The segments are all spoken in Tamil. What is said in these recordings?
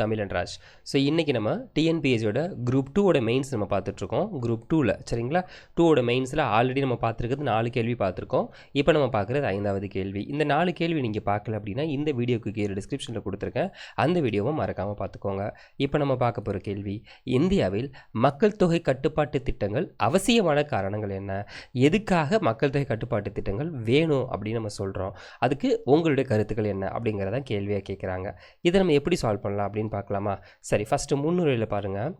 Tamil Raj. So இன்றைக்கி நம்ம டிஎன்பிஎஸ்சியோட குரூப் டூவோட மெயின்ஸ் நம்ம பார்த்துட்ருக்கோம். குரூப் டூவில் சரிங்களா? டூவோட மெயின்ஸில் ஆல்ரெடி நம்ம பார்த்துருக்கிறது நாலு கேள்வி பார்த்துருக்கோம். இப்போ நம்ம பார்க்குறது ஐந்தாவது கேள்வி. இந்த நாலு கேள்வி நீங்கள் பார்க்கல அப்படின்னா இந்த வீடியோக்கு கீழே டிஸ்கிரிப்ஷனில் கொடுத்துருக்கேன். அந்த வீடியோவை மறக்காமல் பார்த்துக்கோங்க. இப்போ நம்ம பார்க்க போகிற கேள்வி இந்தியாவில் மக்கள் தொகை கட்டுப்பாட்டு திட்டங்கள் அவசியமான காரணங்கள் என்ன? எதுக்காக மக்கள் தொகை கட்டுப்பாட்டு திட்டங்கள் வேணும் அப்படின்னு நம்ம சொல்கிறோம் அதுக்கு உங்களுடைய கருத்துக்கள் என்ன அப்படிங்கிறத கேள்வியாக கேட்குறாங்க இதை நம்ம எப்படி சால்வ் பண்ணலாம் அப்படின்னு பார்க்கலாமா? சரி ஃபஸ்ட்டு முன்னுரையில் பாருங்கள்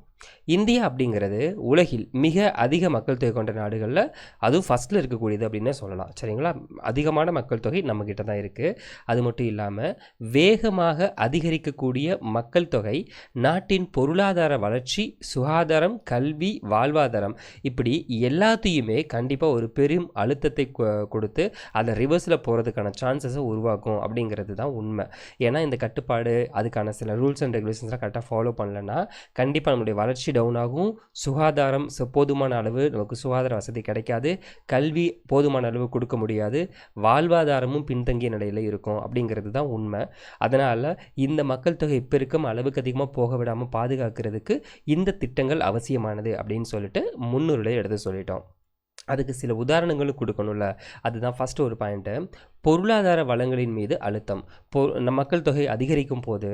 இந்தியா அப்படிங்கிறது உலகில் மிக அதிக மக்கள் தொகை கொண்ட நாடுகளில் அதுவும் ஃபஸ்ட்டில் இருக்கக்கூடியது அப்படின்னு சொல்லலாம். சரிங்களா? அதிகமான மக்கள் தொகை நம்மக்கிட்ட தான் இருக்குது அது மட்டும் இல்லாமல் வேகமாக அதிகரிக்கக்கூடிய மக்கள் தொகை நாட்டின் பொருளாதார வளர்ச்சி சுகாதாரம் கல்வி வாழ்வாதாரம் இப்படி எல்லாத்தையுமே கண்டிப்பாக ஒரு பெரும் அழுத்தத்தை கொ- கொடுத்து அதை ரிவர்ஸில் போகிறதுக்கான சான்சஸை உருவாக்கும் அப்படிங்கிறது தான் உண்மை. ஏன்னா இந்த கட்டுப்பாடு அதுக்கான சில ரூல்ஸ் அண்ட் ரெகுலேஷன்ஸ்லாம் கரெக்டாக ஃபாலோ பண்ணலன்னா கண்டிப்பாக நம்மளுடைய வளர்ச்சி டவுன் ஆகும். சுகாதாரம் போதுமான அளவு நமக்கு சுகாதார வசதி கிடைக்காது. கல்வி போதுமான அளவு கொடுக்க முடியாது. வாழ்வாதாரமும் பின்தங்கிய நிலையில் இருக்கும் அப்படிங்கிறது தான் உண்மை. அதனால் இந்த மக்கள் தொகை இப்போ இருக்கும் அளவுக்கு அதிகமாக போக விடாமல் பாதுகாக்கிறதுக்கு இந்த திட்டங்கள் அவசியமானது அப்படின்னு சொல்லிட்டு முன்னுரையில் எடுத்து சொல்லிட்டோம். அதுக்கு சில உதாரணங்களும் கொடுக்கணும்ல. அதுதான் ஃபஸ்ட்டு ஒரு பாயிண்ட்டு பொருளாதார வளங்களின் மீது அழுத்தம். பொ மக்கள் தொகை அதிகரிக்கும் போது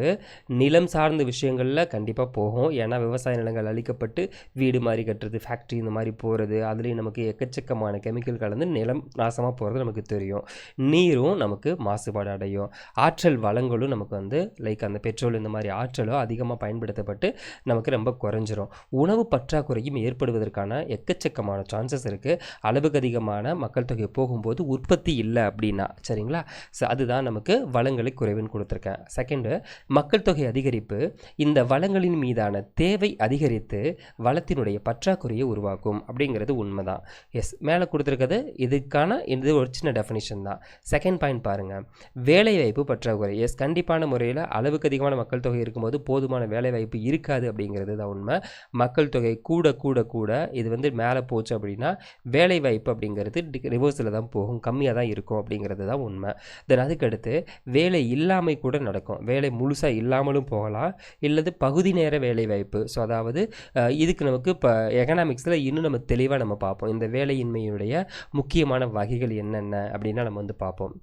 நிலம் சார்ந்த விஷயங்களில் கண்டிப்பாக போகும். ஏன்னா விவசாய நிலங்கள் அழிக்கப்பட்டு வீடு மாதிரி கட்டுறது ஃபேக்ட்ரி இந்த மாதிரி போகிறது அதுலேயும் நமக்கு எக்கச்சக்கமான கெமிக்கல் கலந்து நிலம் நாசமாக போகிறது நமக்கு தெரியும். நீரும் நமக்கு மாசுபாடு அடையும். ஆற்றல் வளங்களும் நமக்கு வந்து லைக் அந்த பெட்ரோல் இந்த மாதிரி ஆற்றலோ அதிகமாக பயன்படுத்தப்பட்டு நமக்கு ரொம்ப குறைஞ்சிரும். உணவு பற்றாக்குறையும் ஏற்படுவதற்கான எக்கச்சக்கமான சான்சஸ் இருக்குது அளவுக்கு அதிகமான மக்கள் தொகை போகும்போது உற்பத்தி இல்லை அப்படின்னா சரிங்களா? ஸோ அதுதான் நமக்கு வளங்களை குறைவுன்னு கொடுத்துருக்கேன். செகண்டு மக்கள் தொகை அதிகரிப்பு இந்த வளங்களின் மீதான தேவை அதிகரித்து வளத்தினுடைய பற்றாக்குறையை உருவாக்கும் அப்படிங்கிறது உண்மைதான். எஸ் மேலே கொடுத்துருக்கிறது இதுக்கான இது ஒரு சின்ன டெஃபினிஷன் தான். செகண்ட் பாயிண்ட் பாருங்கள் வேலைவாய்ப்பு பற்றாக்குறை. எஸ் கண்டிப்பான முறையில் அளவுக்கு அதிகமான மக்கள் தொகை இருக்கும்போது போதுமான வேலைவாய்ப்பு இருக்காது அப்படிங்கிறது தான் உண்மை. மக்கள் தொகை கூட கூட கூட இது வந்து மேலே போச்சு அப்படின்னா வேலைவாய்ப்பு அப்படிங்கிறது ரிவர்ஸில் தான் போகும். கம்மியாக தான் இருக்கும் அப்படிங்கிறது தான் உண்மை. தென் அதுக்கடுத்து வேலை இல்லாமை கூட நடக்கும். வேலை முழுசாக இல்லாமலும் போகலாம். இல்லது பகுதி நேர வேலைவாய்ப்பு ஸோ அதாவது இதுக்கு நமக்கு இப்போ எக்கனாமிக்ஸில் இன்னும் நம்ம தெளிவாக நம்ம பார்ப்போம். இந்த வேலையின்மையுடைய முக்கியமான வகைகள் என்னென்ன அப்படின்னா நம்ம வந்து பார்ப்போம்.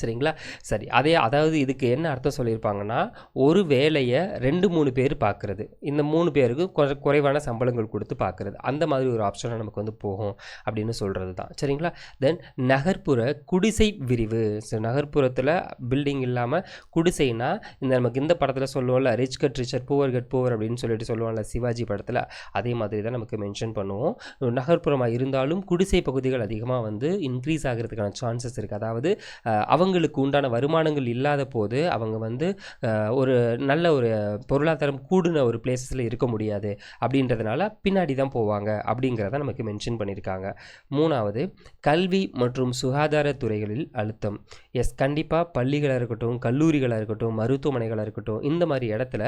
சரிங்களா? சரி அதே அதாவது இதுக்கு என்ன அர்த்தம் சொல்லியிருப்பாங்கன்னா ஒரு வேலையை ரெண்டு மூணு பேர் பார்க்குறது. இந்த மூணு பேருக்கு குறை குறைவான சம்பளங்கள் கொடுத்து பார்க்குறது. அந்த மாதிரி ஒரு ஆப்ஷனாக நமக்கு வந்து போகும் அப்படின்னு சொல்கிறது தான். சரிங்களா? தென் நகர்ப்புற குடிசை விரிவு. ஸோ நகர்ப்புறத்தில் பில்டிங் இல்லாமல் குடிசைனா இந்த நமக்கு இந்த படத்தில் சொல்லுவோம்ல rich cut richer poor cut poor அப்படின்னு சொல்லிட்டு சொல்லுவோம்ல சிவாஜி படத்தில் அதே மாதிரி தான் நமக்கு மென்ஷன் பண்ணுவோம். நகர்ப்புறமாக இருந்தாலும் குடிசை பகுதிகள் அதிகமாக வந்து இன்க்ரீஸ் ஆகிறதுக்கான சான்சஸ் இருக்குது அதாவது அவ அவங்களுக்கு உண்டான வருமானங்கள் இல்லாத போது அவங்க வந்து ஒரு நல்ல ஒரு பொருளாதாரம் கூடின ஒரு பிளேசஸில் இருக்க முடியாது. அப்படின்றதுனால பின்னாடி தான் போவாங்க அப்படிங்கிறத நமக்கு மென்ஷன் பண்ணியிருக்காங்க மூணாவது கல்வி மற்றும் சுகாதார துறைகளில் அழுத்தம். எஸ் கண்டிப்பாக பள்ளிகளாக இருக்கட்டும் கல்லூரிகளாக இருக்கட்டும் மருத்துவமனைகளாக இருக்கட்டும் இந்த மாதிரி இடத்துல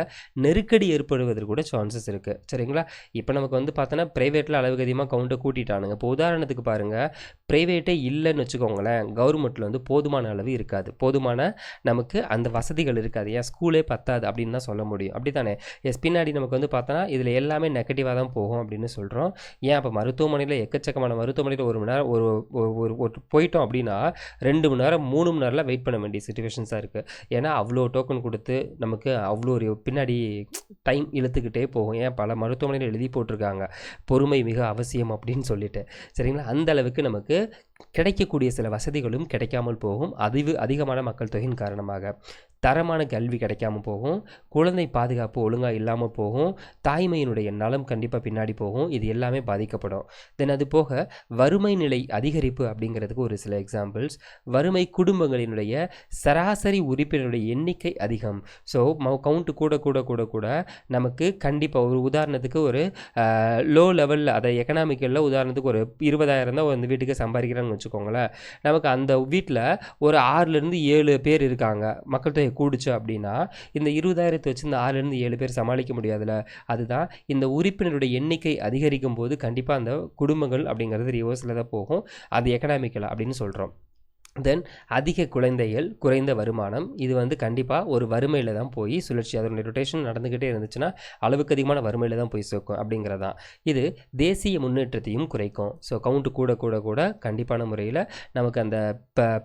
நெருக்கடி ஏற்படுவதற்கு கூட சான்சஸ் இருக்குது சரிங்களா? இப்போ நமக்கு வந்து பார்த்தோன்னா ப்ரைவேட்டில் அளவுக்கு அதிகமாக கவுண்டை கூட்டிட்டானுங்க. இப்போ உதாரணத்துக்கு பாருங்கள் ப்ரைவேட்டே இல்லைன்னு வச்சுக்கோங்களேன் கவர்மெண்ட்டில் வந்து போதுமான அளவு இருக்காது. போதுமான நமக்கு அந்த வசதிகள் இருக்காது. ஏன்? ஸ்கூலே பத்தாது அப்படின்னு தான் சொல்ல முடியும். அப்படி தானே எஸ் பின்னாடி நமக்கு வந்து பார்த்தோன்னா இதில் எல்லாமே நெகட்டிவாக தான் போகும் அப்படின்னு சொல்கிறோம் ஏன்? அப்போ மருத்துவமனையில் எக்கச்சக்கமான மருத்துவமனையில் ஒரு மணி நேரம் ஒரு ஒரு- ஒரு ஒரு போயிட்டோம் அப்படின்னா ரெண்டு மணி நேரம் மூணு மணி நேரம்லாம் வெயிட் பண்ண வேண்டிய சுச்சுவேஷன்ஸாக இருக்குது ஏன்னா அவ்வளோ டோக்கன் கொடுத்து நமக்கு அவ்வளோ ஒரு பின்னாடி டைம் இழுத்துக்கிட்டே போகும். ஏன்? பல மருத்துவமனையில் எழுதி போட்டிருக்காங்க. பொறுமை மிக அவசியம் அப்படின்னு சொல்லிட்டு. சரிங்களா? அந்த அளவுக்கு நமக்கு கிடைக்கக்கூடிய சில வசதிகளும் கிடைக்காமல் போகும். அதிவு அதிகமான மக்கள் தொகையின் காரணமாக. தரமான கல்வி கிடைக்காம போகும். குழந்தை பாதுகாப்பு ஒழுங்காக இல்லாமல் போகும். தாய்மையினுடைய நலம் கண்டிப்பாக பின்னாடி போகும். இது எல்லாமே பாதிக்கப்படும். தென் அது போக வறுமை நிலை அதிகரிப்பு அப்படிங்கிறதுக்கு ஒரு சில எக்ஸாம்பிள்ஸ் வறுமை குடும்பங்களினுடைய சராசரி உறுப்பினருடைய எண்ணிக்கை அதிகம். ஸோ கவுண்ட்டு கூட கூட கூட கூட நமக்கு கண்டிப்பாக ஒரு உதாரணத்துக்கு ஒரு லோ லெவலில் அதை எக்கனாமிக்கலில் உதாரணத்துக்கு ஒரு இருபதாயிரம் தான் அந்த வீட்டுக்கு சம்பாதிக்கிறான்னு வச்சுக்கோங்களேன். நமக்கு அந்த வீட்டில் ஒரு ஆறுலேருந்து ஏழு பேர் இருக்காங்க. மக்கள் தொகை கூடுச்சு அப்படின்னா இந்த இருபதாயிரத்தை வச்சு இந்த ஆறுலேருந்து ஏழு பேர் சமாளிக்க முடியாதுல்ல அதுதான் இந்த உறுப்பினருடைய எண்ணிக்கை அதிகரிக்கும் போது கண்டிப்பாக அந்த குடும்பங்கள் அப்படிங்கிறது ரிவர்ஸில் தான் போகும். அது எக்கனாமிக்கலாக அப்படின்னு சொல்கிறோம் தென் அதிக குழந்தைகள் குறைந்த வருமானம் இது வந்து கண்டிப்பாக ஒரு வறுமையில் தான் போய் சுழற்சி அதனுடைய ரொட்டேஷன் நடந்துக்கிட்டே இருந்துச்சுன்னா அளவுக்கு அதிகமான வறுமையில் தான் போய் சேர்க்கும் அப்படிங்கிறதான் இது தேசிய முன்னேற்றத்தையும் குறைக்கும். ஸோ கவுண்ட் கூட கூட கூட கண்டிப்பான முறையில் நமக்கு அந்த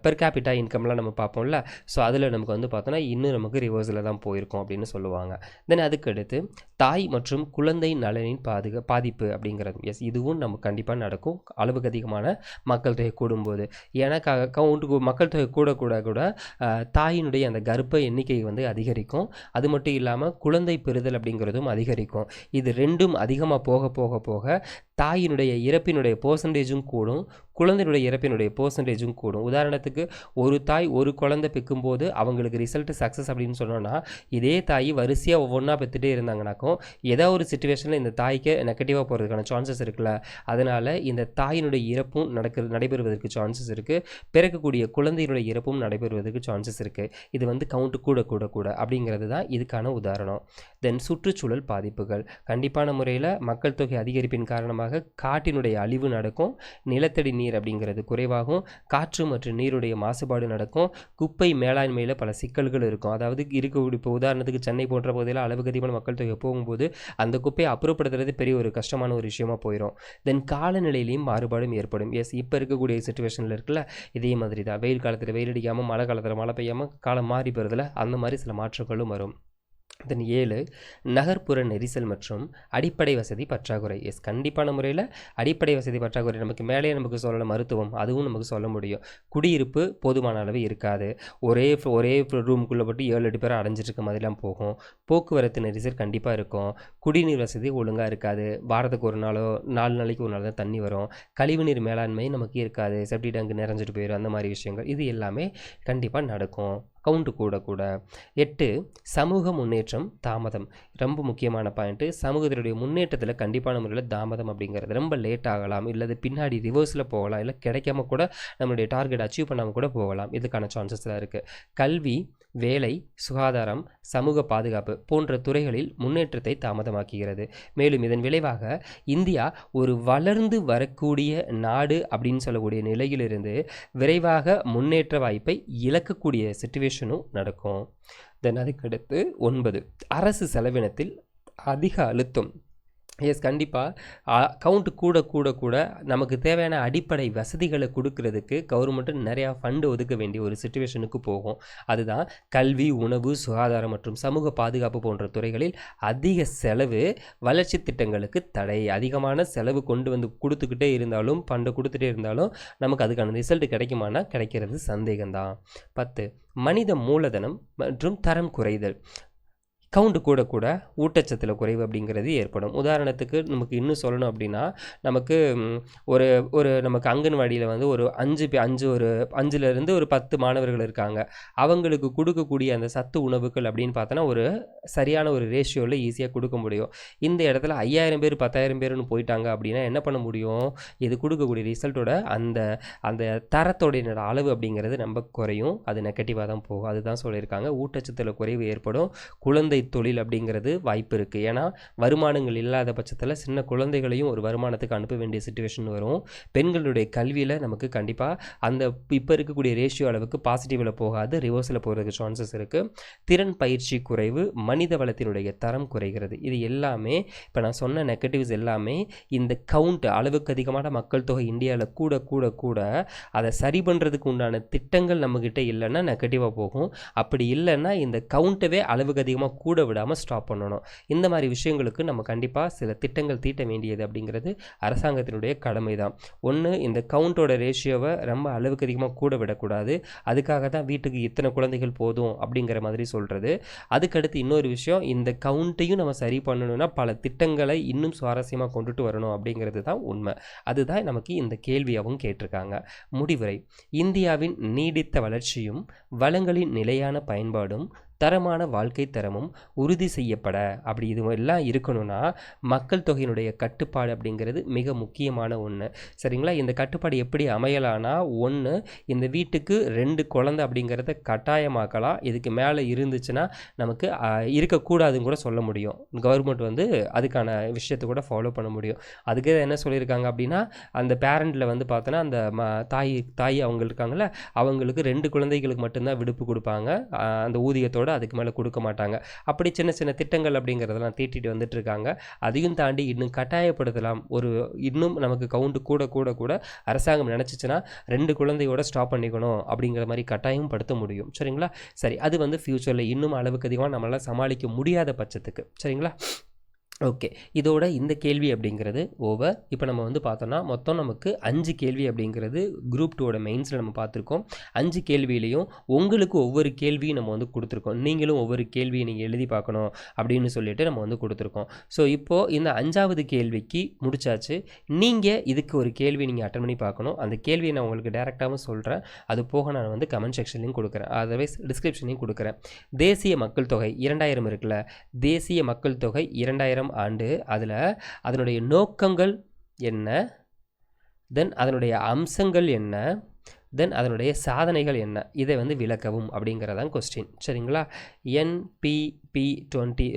பெர் கேபிட்டா இன்கம்லாம் நம்ம பார்ப்போம்ல. ஸோ அதில் நமக்கு வந்து பார்த்தோன்னா இன்னும் நமக்கு ரிவர்ஸில் தான் போயிருக்கும் அப்படின்னு சொல்லுவாங்க. தென் அதுக்கடுத்து தாய் மற்றும் குழந்தை நலனின் பாதுகா பாதிப்பு அப்படிங்கிறது. எஸ் இதுவும் நம்ம கண்டிப்பாக நடக்கும். அளவுக்கு அதிகமான மக்கள் தொகை கூடும்போது. ஏன்னா க கவுண்ட் மக்கள் தொகை கூட கூட கூட தாயினுடைய அந்த கர்ப்ப எண்ணிக்கை வந்து அதிகரிக்கும். அது மட்டும் இல்லாமல் குழந்தை பெறுதல் அப்படிங்கிறதும் அதிகரிக்கும். இது ரெண்டும் அதிகமாக போக போக போக தாயினுடைய இறப்பினுடைய பர்சன்டேஜும் கூடும் குழந்தையுடைய இறப்பினுடைய பர்சன்டேஜும் கூடும். உதாரணத்துக்கு ஒரு தாய் ஒரு குழந்தை பெக்கும்போது அவங்களுக்கு ரிசல்ட் சக்ஸஸ் அப்படின்னு சொன்னோன்னா இதே தாய் வரிசையாக ஒவ்வொன்றா பெற்றுட்டே இருந்தாங்கனாக்கும் ஏதோ ஒரு சுச்சுவேஷனில் இந்த தாய்க்கு நெகட்டிவாக போகிறதுக்கான சான்சஸ் இருக்குல்ல. அதனால் இந்த தாயினுடைய இறப்பும் நடக்கிறது நடைபெறுவதற்கு சான்சஸ் இருக்குது பிறக்கக்கூடிய குழந்தையினுடைய இறப்பும் நடைபெறுவதற்கு சான்சஸ் இருக்குது இது வந்து கவுண்ட் கூட கூட கூட அப்படிங்கிறது தான் இதுக்கான உதாரணம். தென் சுற்றுச்சூழல் பாதிப்புகள். கண்டிப்பான முறையில் மக்கள் தொகை அதிகரிப்பின் காரணமாக காட்டினுடைய அழிவு நடக்கும். நிலத்தடி நீர் அப்படிங்கிறது குறைவாகும். காற்று மற்றும் நீருடைய மாசுபாடு நடக்கும். குப்பை மேலாண்மையில் பல சிக்கல்கள் இருக்கும். அதாவது இருக்க இப்போ உதாரணத்துக்கு சென்னை போன்ற பகுதியில் அளவுக்கு அதிகமான மக்கள் தொகை போகும்போது அந்த குப்பையை அப்புறப்படுத்துறது பெரிய ஒரு கஷ்டமான ஒரு விஷயமா போயிடும் தென் காலநிலையிலையும் மாறுபாடும் ஏற்படும். எஸ் இப்போ இருக்கக்கூடிய சுச்சுவேஷனில் இருக்குல்ல இதே மாதிரி தான் வெயில் காலத்தில் வெயில் அடிக்காமல் மழை காலத்தில் மழை பெய்யாமல் காலம் மாறி போகிறதுல அந்த மாதிரி சில மாற்றங்களும் வரும். தென் ஏழு நகர்ப்புற நெரிசல் மற்றும் அடிப்படை வசதி பற்றாக்குறை. எஸ் கண்டிப்பான முறையில் அடிப்படை வசதி பற்றாக்குறை நமக்கு மேலே நமக்கு சொல்லலாம் மருத்துவம். அதுவும் நமக்கு சொல்ல முடியும். குடியிருப்பு போதுமான அளவு இருக்காது. ஒரே ஒரே ரூமுக்குள்ளே போட்டு ஏழு எட்டு பேர் அடைஞ்சிருக்க மாதிரிலாம் போகும். போக்குவரத்து நெரிசல் கண்டிப்பாக இருக்கும். குடிநீர் வசதி ஒழுங்காக இருக்காது. வாரத்துக்கு ஒரு நாளோ நாலு நாளைக்கு ஒரு நாள் தான் தண்ணி வரும். கழிவுநீர் மேலாண்மை நமக்கு இருக்காது. செப்டி டேங்க் நிறைஞ்சிட்டு போயிடும் அந்த மாதிரி விஷயங்கள். இது எல்லாமே கண்டிப்பாக நடக்கும். கவுண்ட் கூட கூட. எட்டு சமூக முன்னேற்றம் தாமதம். ரொம்ப முக்கியமான பாயிண்ட்டு சமூகத்தினுடைய முன்னேற்றத்தில் கண்டிப்பான முறையில் தாமதம் அப்படிங்கிறது ரொம்ப லேட் ஆகலாம். இல்லது பின்னாடி ரிவர்ஸில் போகலாம். இல்லை கிடைக்காம கூட நம்மளுடைய டார்கெட் அச்சீவ் பண்ணாமல் கூட போகலாம். இதுக்கான சான்சஸ்லாம் இருக்குது கல்வி வேலை சுகாதாரம் சமூக பாதுகாப்பு போன்ற துறைகளில் முன்னேற்றத்தை தாமதமாக்குகிறது. மேலும் இதன் விளைவாக இந்தியா ஒரு வளர்ந்து வரக்கூடிய நாடு அப்படின்னு சொல்லக்கூடிய நிலையிலிருந்து விரைவாக முன்னேற்ற வாய்ப்பை இழக்கக்கூடிய சுச்சுவேஷனும் நடக்கும். தென் அதுக்கடுத்து ஒன்பது அரசு செலவினத்தில் அதிக அழுத்தம். எஸ் கண்டிப்பாக கவுண்ட் கூட கூட கூட நமக்கு தேவையான அடிப்படை வசதிகளை கொடுக்கறதுக்கு கவர்மெண்ட்டு நிறையா ஃபண்டு ஒதுக்க வேண்டிய ஒரு சுச்சுவேஷனுக்கு போகும். அதுதான் கல்வி உணவு சுகாதாரம் மற்றும் சமூக பாதுகாப்பு போன்ற துறைகளில் அதிக செலவு வளர்ச்சி திட்டங்களுக்கு தடை. அதிகமான செலவு கொண்டு வந்து கொடுத்துக்கிட்டே இருந்தாலும் ஃபண்டை கொடுத்துட்டே இருந்தாலும் நமக்கு அதுக்கான ரிசல்ட் கிடைக்குமானா கிடைக்கிறது சந்தேகம்தான். பத்து மனித மூலதனம் மற்றும் தரம் குறைதல். கவுண்ட் கூட கூட ஊட்டச்சத்தில் குறைவு அப்படிங்கிறது ஏற்படும். உதாரணத்துக்கு நமக்கு இன்னும் சொல்லணும் அப்படின்னா நமக்கு ஒரு ஒரு நமக்கு அங்கன்வாடியில் வந்து ஒரு அஞ்சு பே அஞ்சு ஒரு அஞ்சுலேருந்து ஒரு பத்து மாணவர்கள் இருக்காங்க. அவங்களுக்கு கொடுக்கக்கூடிய அந்த சத்து உணவுகள் அப்படின்னு பார்த்தோன்னா ஒரு சரியான ஒரு ரேஷியோவில் ஈஸியாக கொடுக்க முடியும். இந்த இடத்துல ஐயாயிரம் பேர் பத்தாயிரம் பேர்னு போயிட்டாங்க அப்படின்னா என்ன பண்ண முடியும்? இது கொடுக்கக்கூடிய ரிசல்ட்டோட அந்த அந்த தரத்தோடைய அளவு அப்படிங்கிறது ரொம்ப குறையும். அது நெகட்டிவாக தான் போகும். அதுதான் சொல்லியிருக்காங்க. ஊட்டச்சத்தில் குறைவு ஏற்படும். குழந்தை தொழில் அப்படிங்கிறது வாய்ப்பு இருக்குது ஏன்னா வருமானங்கள் இல்லாத பட்சத்தில் சின்ன குழந்தைகளையும் ஒரு வருமானத்துக்கு அனுப்ப வேண்டிய சுச்சுவேஷன் வரும். பெண்களுடைய கல்வியில் நமக்கு கண்டிப்பாக அந்த இப்போ இருக்கக்கூடிய ரேஷியோ அளவுக்கு பாசிட்டிவில் போகாது ரிவர்ஸில் போகிறதுக்கு சான்சஸ் இருக்குது திறன் பயிற்சி குறைவு மனித வளத்தினுடைய தரம் குறைகிறது. இது எல்லாமே இப்போ நான் சொன்ன நெகட்டிவ்ஸ் எல்லாமே இந்த கவுண்ட் அளவுக்கு அதிகமான மக்கள் தொகை இந்தியாவில் கூட கூட கூட அதை சரி பண்ணுறதுக்கு உண்டான திட்டங்கள் நம்மக்கிட்ட இல்லைன்னா நெகட்டிவாக போகும். அப்படி இல்லைன்னா இந்த கவுண்ட்டவே அளவுக்கு அதிகமாக கூட விடாமல் ஸ்டாப் பண்ணணும். இந்த மாதிரி விஷயங்களுக்கு நம்ம கண்டிப்பாக சில திட்டங்கள் தீட்ட வேண்டியது அப்படிங்கிறது அரசாங்கத்தினுடைய கடமை தான் ஒன்று இந்த கவுண்டோட ரேஷியோவை ரொம்ப அளவுக்கு அதிகமாக கூட விடக்கூடாது. அதுக்காக தான் வீட்டுக்கு இத்தனை குழந்தைகள் போதும் அப்படிங்கிற மாதிரி சொல்கிறது அதுக்கடுத்து இன்னொரு விஷயம் இந்த கவுண்ட்டையும் நம்ம சரி பண்ணணும்னா பல திட்டங்களை இன்னும் சுவாரஸ்யமாக கொண்டுட்டு வரணும் அப்படிங்கிறது தான் உண்மை. அதுதான் நமக்கு இந்த கேள்வியாகவும் கேட்டிருக்காங்க. முடிவுரை. இந்தியாவின் நீடித்த வளர்ச்சியும் வளங்களின் நிலையான பயன்பாடும் தரமான வாழ்க்கை தரமும் உறுதி செய்யப்பட அப்படி இது எல்லாம் இருக்கணும்னா மக்கள் தொகையினுடைய கட்டுப்பாடு அப்படிங்கிறது மிக முக்கியமான ஒன்று சரிங்களா? இந்த கட்டுப்பாடு எப்படி அமையலான்னா ஒன்று இந்த வீட்டுக்கு ரெண்டு குழந்தை அப்படிங்கிறத கட்டாயமாக்கலாம். இதுக்கு மேலே இருந்துச்சுன்னா நமக்கு இருக்கக்கூடாதுன்னு கூட சொல்ல முடியும். கவர்மெண்ட் வந்து அதுக்கான விஷயத்தை கூட ஃபாலோ பண்ண முடியும். அதுக்கு என்ன சொல்லியிருக்காங்க அப்படின்னா அந்த பேரண்டில் வந்து பார்த்தோன்னா அந்த ம தாய் தாய் அவங்க இருக்காங்கள்ல அவங்களுக்கு ரெண்டு குழந்தைகளுக்கு மட்டும்தான் விடுப்பு கொடுப்பாங்க. அந்த ஊதியத்தோட அதுக்கு மேலே கொடுக்க மாட்டாங்க. அப்படி சின்ன சின்ன திட்டங்கள் அப்படிங்கிறதெல்லாம் தீட்டிட்டு வந்துட்டு இருக்காங்க அதையும் தாண்டி இன்னும் கட்டாயப்படுத்தலாம். ஒரு இன்னும் நமக்கு கவுண்ட் கூட கூட கூட அரசாங்கம் நினச்சிச்சுன்னா ரெண்டு குழந்தையோட ஸ்டாப் பண்ணிக்கணும் அப்படிங்கிற மாதிரி கட்டாயம் படுத்த முடியும். சரிங்களா? சரி அது வந்து ஃப்யூச்சரில் இன்னும் அளவுக்கு அதிகமாக நம்மளால் சமாளிக்க முடியாத பட்சத்துக்கு. சரிங்களா? ஓகே. இதோட இந்த கேள்வி அப்படிங்கிறது ஓவர் இப்போ நம்ம வந்து பார்த்தோன்னா மொத்தம் நமக்கு அஞ்சு கேள்வி அப்படிங்கிறது குரூப் டூவோட மெயின்ஸில் நம்ம பார்த்துருக்கோம். அஞ்சு கேள்வியிலையும் உங்களுக்கு ஒவ்வொரு கேள்வியும் நம்ம வந்து கொடுத்துருக்கோம். நீங்களும் ஒவ்வொரு கேள்வியை நீங்கள் எழுதி பார்க்கணும் அப்படின்னு சொல்லிட்டு நம்ம வந்து கொடுத்துருக்கோம். ஸோ இப்போது இந்த அஞ்சாவது கேள்விக்கு முடிச்சாச்சு. நீங்கள் இதுக்கு ஒரு கேள்வி நீங்கள் அட்டன் பண்ணி பார்க்கணும். அந்த கேள்வியை நான் உங்களுக்கு டேரெக்டாகவும் சொல்கிறேன் அது போக நான் வந்து கமெண்ட் செக்ஷன்லையும் கொடுக்குறேன். அதர்வைஸ் டிஸ்கிரிப்ஷன்லையும் கொடுக்குறேன். தேசிய மக்கள் தொகை இரண்டாயிரம் இருக்குல்ல? தேசிய மக்கள் தொகை இரண்டாயிரம் ஆண்டு அதில் அதனுடைய நோக்கங்கள் என்ன? தென் அதனுடைய அம்சங்கள் என்ன? தென் அதனுடைய சாதனைகள் என்ன? இதை வந்து விளக்கவும் அப்படிங்கிறதான் கொஸ்டின் சரிங்களா? என்பிபி டுவெண்ட்டி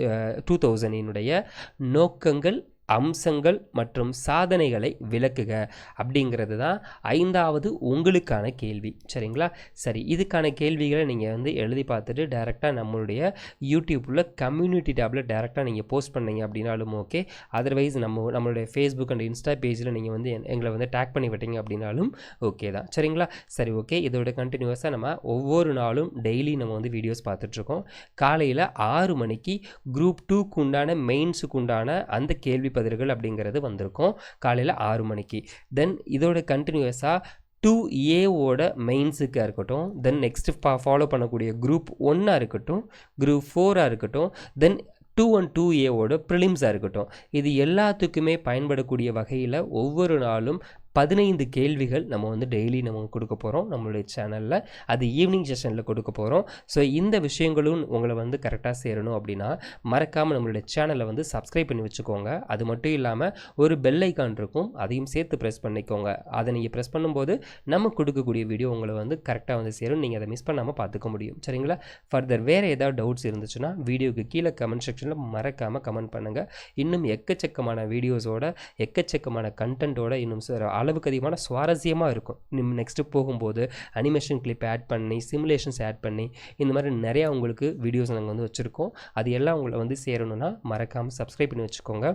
டூ தௌசண்டினுடைய நோக்கங்கள் அம்சங்கள் மற்றும் சாதனைகளை விளக்குக அப்படிங்கிறது தான் ஐந்தாவது உங்களுக்கான கேள்வி. சரிங்களா? சரி இதுக்கான கேள்விகளை நீங்கள் வந்து எழுதி பார்த்துட்டு டேரெக்டாக நம்மளுடைய யூடியூப்பில் கம்யூனிட்டி டேப்பில் டேரெக்டாக நீங்கள் போஸ்ட் பண்ணீங்க அப்படின்னாலும் ஓகே அதர்வைஸ் நம்ம நம்மளுடைய ஃபேஸ்புக் அண்ட் இன்ஸ்டா பேஜில் நீங்கள் வந்து என்- எங்களை வந்து டேக் பண்ணி விட்டீங்க அப்படின்னாலும் ஓகே தான். சரிங்களா? சரி ஓகே இதோட கண்டினியூஸாக நம்ம ஒவ்வொரு நாளும் டெய்லி நம்ம வந்து வீடியோஸ் பார்த்துட்ருக்கோம் காலையில் ஆறு மணிக்கு குரூப் டூக்கு உண்டான மெயின்ஸுக்கு உண்டான அந்த கேள்வி பதில்கள் அப்படிங்கிறது வந்திருக்கும். காலையில் ஆறு மணிக்கு. தென் இதோட கண்டினியூஸாக டூ ஏவோட மெயின்ஸுக்காக இருக்கட்டும். தென் நெக்ஸ்ட்டு ஃபா ஃபாலோ பண்ணக்கூடிய குரூப் ஒன்னாக இருக்கட்டும். குரூப் ஃபோராக இருக்கட்டும். தென் டூ ஒன் டூ ஏவோட ப்ரிலிம்ஸாக இருக்கட்டும். இது எல்லாத்துக்குமே பயன்படக்கூடிய வகையில் ஒவ்வொரு நாளும் பதினைந்து கேள்விகள் நம்ம வந்து டெய்லி நம்ம கொடுக்க போகிறோம் நம்மளுடைய சேனலில் அது ஈவினிங் செஷனில் கொடுக்க போகிறோம் ஸோ இந்த விஷயங்களும் உங்களை வந்து கரெக்டாக சேரணும் அப்படின்னா மறக்காமல் நம்மளுடைய சேனலை வந்து சப்ஸ்கிரைப் பண்ணி வச்சுக்கோங்க. அது மட்டும் இல்லாமல் ஒரு பெல் ஐக்கான் இருக்கும். அதையும் சேர்த்து ப்ரெஸ் பண்ணிக்கோங்க. அதை நீங்கள் ப்ரெஸ் பண்ணும்போது நம்ம கொடுக்கக்கூடிய வீடியோ உங்களை வந்து கரெக்டாக வந்து சேரும். நீங்கள் அதை மிஸ் பண்ணாமல் பார்த்துக்க முடியும். சரிங்களா? ஃபர்தர் வேறு ஏதாவது டவுட்ஸ் இருந்துச்சுன்னா வீடியோக்கு கீழே கமெண்ட் செக்ஷனில் மறக்காமல் கமெண்ட் பண்ணுங்கள் இன்னும் எக்கச்சக்கமான வீடியோஸோட எக்கச்சக்கமான கண்டென்ட்டோட இன்னும் சார் அளவுக்கு அதிகமான சுவாரஸ்யமாக இருக்கும். நிம் நெக்ஸ்ட்டு போகும்போது அனிமேஷன் கிளிப் ஆட் பண்ணி சிமுலேஷன்ஸ் ஆட் பண்ணி இந்த மாதிரி நிறையா உங்களுக்கு வீடியோஸ் நாங்கள் வந்து வச்சுருக்கோம். அது எல்லாம் உங்களை வந்து சேரணும்னா மறக்காமல் சப்ஸ்கிரைப் பண்ணி வச்சுக்கோங்க.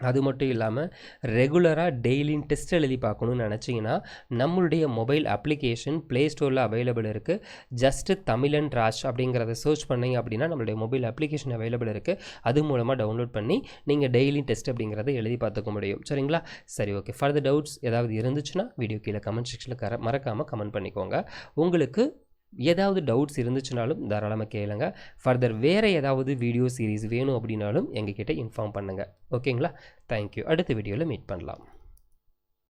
அது மட்டும் இல்லாமல் ரெகுலராக டெய்லியும் டெஸ்ட் எழுதி பார்க்கணும்னு நினச்சிங்கன்னா நம்மளுடைய மொபைல் அப்ளிகேஷன் ப்ளே ஸ்டோரில் அவைலபிள் இருக்குது ஜஸ்ட்டு தமிழன் ராஜ் அப்படிங்கிறத சர்ச் பண்ணீங்க அப்படின்னா நம்மளுடைய மொபைல் அப்ளிகேஷன் அவைலபிள் இருக்குது அது மூலமாக டவுன்லோட் பண்ணி நீங்கள் டெய்லி டெஸ்ட் அப்படிங்கிறத எழுதி பார்த்துக்க முடியும். சரிங்களா? சரி ஓகே ஃபர்தர் டவுட்ஸ் ஏதாவது இருந்துச்சுன்னா வீடியோ கீழே கமெண்ட் செக்ஷனில் கர மறக்காமல் கமெண்ட் பண்ணிக்கோங்க. உங்களுக்கு ஏதாவது டவுட்ஸ் இருந்துச்சுனாலும் தாராளமாக கேளுங்க. ஃபர்தர் வேறு ஏதாவது வீடியோ சீரிஸ் வேணும் அப்படின்னாலும் எங்ககிட்ட இன்ஃபார்ம் பண்ணுங்கள் ஓகேங்களா தேங்க்யூ அடுத்த வீடியோவில் மீட் பண்ணலாம்.